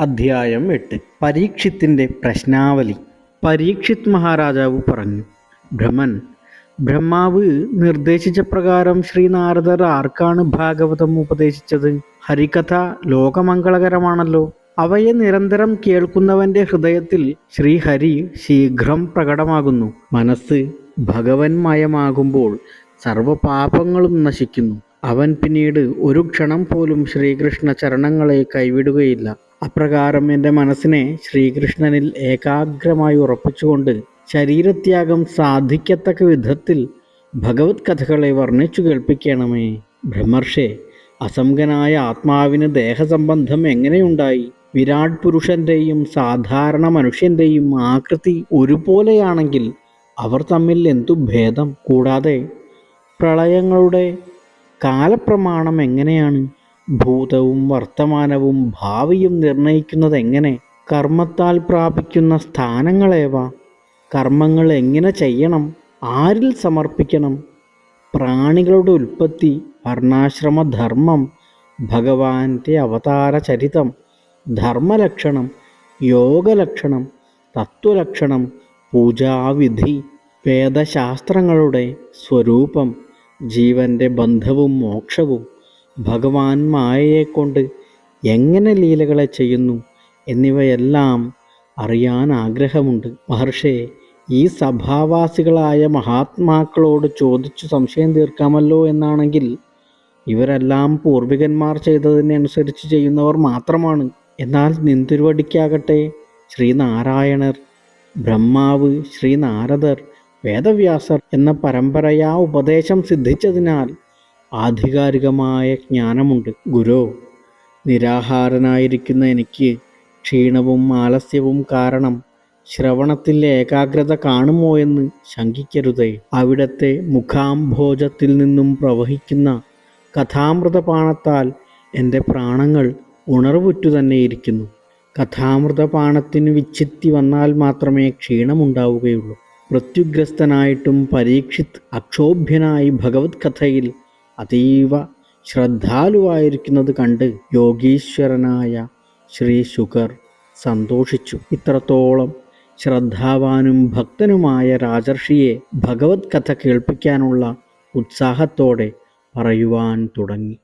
അധ്യായം എട്ട്. പരീക്ഷിത്തിന്റെ പ്രശ്നാവലി. പരീക്ഷിത് മഹാരാജാവ് പറഞ്ഞു ഭ്രമൻ ബ്രഹ്മാവ് നിർദ്ദേശിച്ച പ്രകാരം ശ്രീനാരദർ ആർക്കാണ് ഭാഗവതം ഉപദേശിച്ചത്? ഹരികഥ ലോകമംഗളകരമാണല്ലോ. അവയെ നിരന്തരം കേൾക്കുന്നവന്റെ ഹൃദയത്തിൽ ശ്രീഹരി ശീഘ്രം പ്രകടമാകുന്നു. മനസ്സ് ഭഗവന്മയമാകുമ്പോൾ സർവപാപങ്ങളും നശിക്കുന്നു. അവൻ പിന്നീട് ഒരു ക്ഷണം പോലും ശ്രീകൃഷ്ണ ചരണങ്ങളെ കൈവിടുകയില്ല. അപ്രകാരം എന്റെ മനസ്സിനെ ശ്രീകൃഷ്ണനിൽ ഏകാഗ്രമായി ഉറപ്പിച്ചുകൊണ്ട് ശരീരത്യാഗം സാധിക്കത്തക്ക വിധത്തിൽ ഭഗവത് കഥകളെ വർണിച്ചു കേൾപ്പിക്കണമേ. ബ്രഹ്മർഷേ അസംഗനായ ആത്മാവിന് ദേഹസംബന്ധം എങ്ങനെയുണ്ടായി? വിരാട് പുരുഷന്റെയും സാധാരണ മനുഷ്യന്റെയും ആകൃതി ഒരുപോലെയാണെങ്കിൽ അവർ തമ്മിൽ എന്തു ഭേദം? കൂടാതെ പ്രളയങ്ങളുടെ കാലപ്രമാണം എങ്ങനെയാണ്? ഭൂതവും വർത്തമാനവും ഭാവിയും നിർണയിക്കുന്നത് എങ്ങനെ കർമ്മത്താൽ പ്രാപിക്കുന്ന സ്ഥാനങ്ങളേവ? കർമ്മങ്ങൾ എങ്ങനെ ചെയ്യണം? ആരിൽ സമർപ്പിക്കണം? പ്രാണികളുടെ ഉൽപ്പത്തി വർണാശ്രമധർമ്മം ഭഗവാന്റെ അവതാര ചരിതം ധർമ്മലക്ഷണം യോഗലക്ഷണം തത്വലക്ഷണം പൂജാവിധി വേദശാസ്ത്രങ്ങളുടെ സ്വരൂപം ജീവന്റെ ബന്ധവും മോക്ഷവും ഭഗവാൻ മായയെക്കൊണ്ട് എങ്ങനെ ലീലകളെ ചെയ്യുന്നു എന്നിവയെല്ലാം അറിയാൻ ആഗ്രഹമുണ്ട്. മഹർഷേ ഈ സഭാവാസികളായ മഹാത്മാക്കളോട് ചോദിച്ചു സംശയം തീർക്കാമല്ലോ എന്നാണെങ്കിൽ ഇവരെല്ലാം പൂർവികന്മാർ ചെയ്തതിനനുസരിച്ച് ചെയ്യുന്നവർ മാത്രമാണ്. എന്നാൽ നിന്തിരുവടിക്കാകട്ടെ ശ്രീനാരായണർ ബ്രഹ്മാവ് ശ്രീനാരദർ വേദവ്യാസർ എന്ന പരമ്പരയാ ഉപദേശം സിദ്ധിച്ചതിനാൽ ആധികാരികമായ ജ്ഞാനമുണ്ട്. ഗുരു നിരാഹാരനായിരിക്കുന്ന എനിക്ക് ക്ഷീണവും ആലസ്യവും കാരണം ശ്രവണത്തിൽ ഏകാഗ്രത കാണുമോ എന്ന് ശങ്കിക്കരുതേ. അവിടത്തെ മുഖാംഭോജത്തിൽ നിന്നും പ്രവഹിക്കുന്ന കഥാമൃതപാണത്താൽ എന്റെ പ്രാണങ്ങൾ ഉണർവുറ്റു തന്നെയിരിക്കുന്നു കഥാമൃതപാണത്തിന് വിച്ഛിത്തി വന്നാൽ മാത്രമേ ക്ഷീണമുണ്ടാവുകയുള്ളൂ. മൃത്യുഗ്രസ്തനായിട്ടും പരീക്ഷിത് അക്ഷോഭ്യനായി ഭഗവത് കഥയിൽ അതീവ ശ്രദ്ധാലുവായിരിക്കുന്നത് കണ്ട് യോഗീശ്വരനായ ശ്രീ ശുഗർ സന്തോഷിച്ചു. ഇത്രത്തോളം ശ്രദ്ധാവാനും ഭക്തനുമായ രാജർഷിയെ ഭഗവത് കഥ കേൾപ്പിക്കാനുള്ള ഉത്സാഹത്തോടെ പറയുവാൻ തുടങ്ങി.